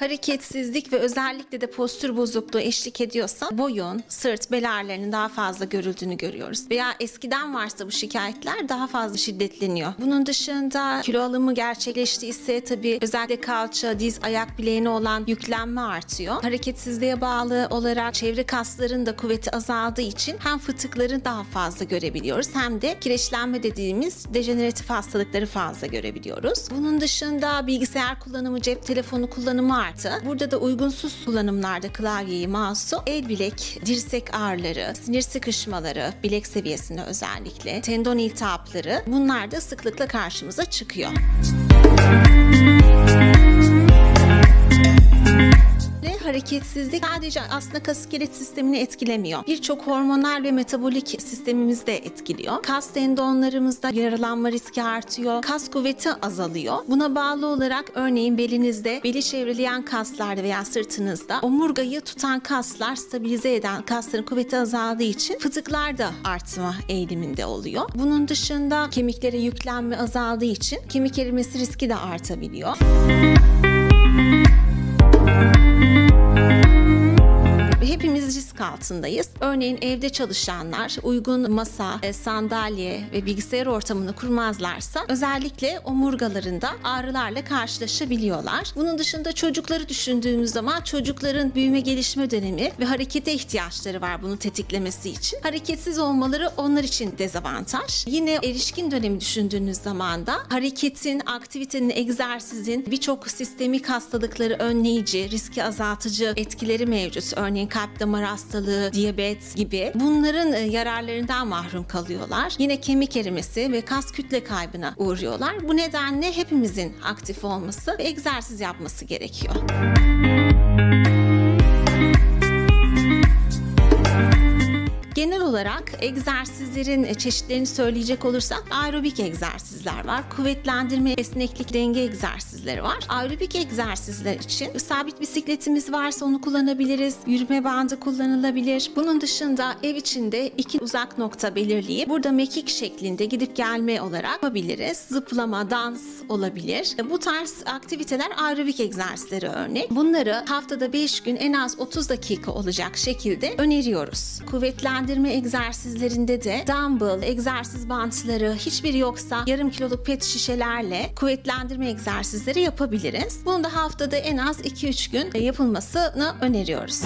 hareketsizlik ve özellikle de postür bozukluğu eşlik ediyorsa boyun, sırt, bel ağrılarının daha fazla görüldüğünü görüyoruz. Veya eskiden varsa bu şikayetler daha fazla şiddetleniyor. Bunun dışında kilo alımı gerçekleştiyse tabii özellikle kalça, diz, ayak bileğine olan yüklenme artıyor. Hareketsizliğe bağlı olarak çevre kasların da kuvveti azaldığı için hem fıtıkları daha fazla görebiliyoruz hem de kireçlenme dediğimiz dejeneratif hastalıkları fazla görebiliyoruz. Bunun dışında bilgisayar kullanımı, cep telefonu kullanımı arttı. Burada da uygunsuz kullanımlarda klavyeyi, mouse'u, el bilek, dirsek ağrıları, sinir sıkışmaları, bilek seviyesinde özellikle, tendon iltihapları bunlar da sıklıkla karşımıza çıkıyor. Ve hareketsizlik sadece aslında kas iskelet sistemini etkilemiyor. Birçok hormonal ve metabolik sistemimizi de etkiliyor. Kas tendonlarımızda yaralanma riski artıyor. Kas kuvveti azalıyor. Buna bağlı olarak örneğin belinizde, beli çevreleyen kaslarda veya sırtınızda omurgayı tutan kaslar stabilize eden kasların kuvveti azaldığı için fıtıklar da artma eğiliminde oluyor. Bunun dışında kemiklere yüklenme azaldığı için kemik erimesi riski de artabiliyor. Hepimiz risk altındayız. Örneğin evde çalışanlar uygun masa, e, sandalye ve bilgisayar ortamını kurmazlarsa özellikle omurgalarında ağrılarla karşılaşabiliyorlar. Bunun dışında çocukları düşündüğümüz zaman çocukların büyüme gelişme dönemi ve harekete ihtiyaçları var bunu tetiklemesi için. Hareketsiz olmaları onlar için dezavantaj. Yine erişkin dönemi düşündüğünüz zaman da hareketin, aktivitenin, egzersizin birçok sistemik hastalıkları önleyici, riski azaltıcı etkileri mevcut. Örneğin kalp damar hastalığı, diyabet gibi bunların e, yararlarından mahrum kalıyorlar. Yine kemik erimesi ve kas kütle kaybına uğruyorlar. Bu nedenle hepimizin aktif olması ve egzersiz yapması gerekiyor. Genel olarak egzersizlerin çeşitlerini söyleyecek olursak aerobik egzersizler var. Kuvvetlendirme, esneklik, denge egzersizleri var. Aerobik egzersizler için sabit bisikletimiz varsa onu kullanabiliriz. Yürüme bandı kullanılabilir. Bunun dışında ev içinde iki uzak nokta belirleyip burada mekik şeklinde gidip gelme olarak yapabiliriz. Zıplama, dans olabilir. Bu tarz aktiviteler aerobik egzersizleri örnek. Bunları haftada 5 gün en az 30 dakika olacak şekilde öneriyoruz. Kuvvetlendirme egzersizlerinde de dumbbell, egzersiz bantları hiçbiri yoksa yarım kiloluk pet şişelerle kuvvetlendirme egzersizleri yapabiliriz. Bunu da haftada en az 2-3 gün yapılmasını öneriyoruz.